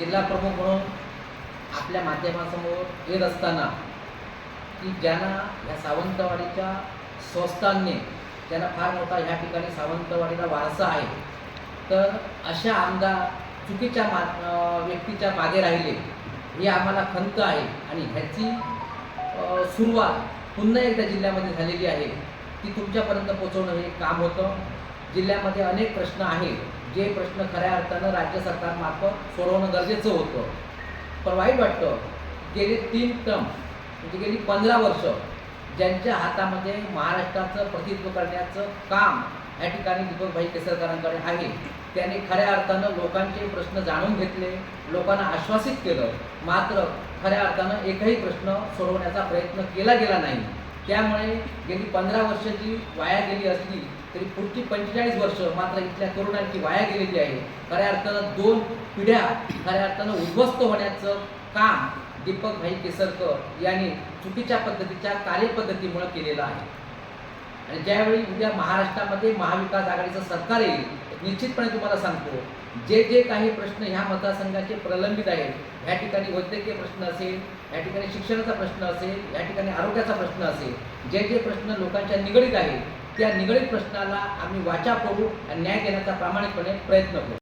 जिल्हा प्रमुख म्हणून आपल्या माध्यमासमोर येत असताना की ज्यांना ह्या सावंतवाडीच्या संस्थांनी त्यांना फार मोठा ह्या ठिकाणी सावंतवाडीला वारसा आहे तर अशा आमदार चुकीच्या मा व्यक्तीच्या मागे राहिले ही आम्हाला खंत आहे. आणि ह्याची सुरुवात पुन्हा एकदा जिल्ह्यामध्ये झालेली आहे. ती तुमच्यापर्यंत पोचवणं हे काम होतं. जिल्ह्यामध्ये अनेक प्रश्न आहेत. जे प्रश्न खऱ्या अर्थानं राज्य सरकारमार्फत सोडवणं गरजेचं होतं. पण वाईट वाटतं गेले तीन टर्म म्हणजे गेली पंधरा वर्ष ज्यांच्या हातामध्ये महाराष्ट्राचं प्रतिनिधित्व करण्याचं काम या ठिकाणी दीपकभाई केसरकरांकडे आहे त्यांनी खऱ्या अर्थानं लोकांचे प्रश्न जाणून घेतले लोकांना आश्वासित केलं मात्र खऱ्या अर्थानं एकही प्रश्न सोडवण्याचा प्रयत्न केला गेला नाही. त्यामुळे गेली पंधरा वर्ष जी वाया गेली असली तरी पुढची पंचेचाळीस वर्ष मात्र इथल्या तरुणांची वाया गेलेली आहे. खऱ्या अर्थानं दोन पिढ्या खऱ्या अर्थानं उद्ध्वस्त होण्याचं काम दीपक भाई केसरकर यांनी चुकीच्या पद्धतीच्या कार्यपद्धतीमुळे केलेलं आहे. आणि ज्यावेळी उद्या महाराष्ट्रामध्ये महाविकास आघाडीचं सरकार येईल निश्चितपणे तुम्हाला सांगतो जे जे काही प्रश्न ह्या मतदारसंघाचे प्रलंबित आहेत ह्या ठिकाणी वैद्यकीय प्रश्न असेल या ठिकाणी शिक्षणाचा प्रश्न असेल या ठिकाणी आरोग्याचा प्रश्न असेल जे जे प्रश्न लोकांच्या निगडीत आहेत त्या निगडीत प्रश्नाला आम्ही वाचा फोडू आणि न्याय देण्याचा प्रामाणिकपणे प्रयत्न करू.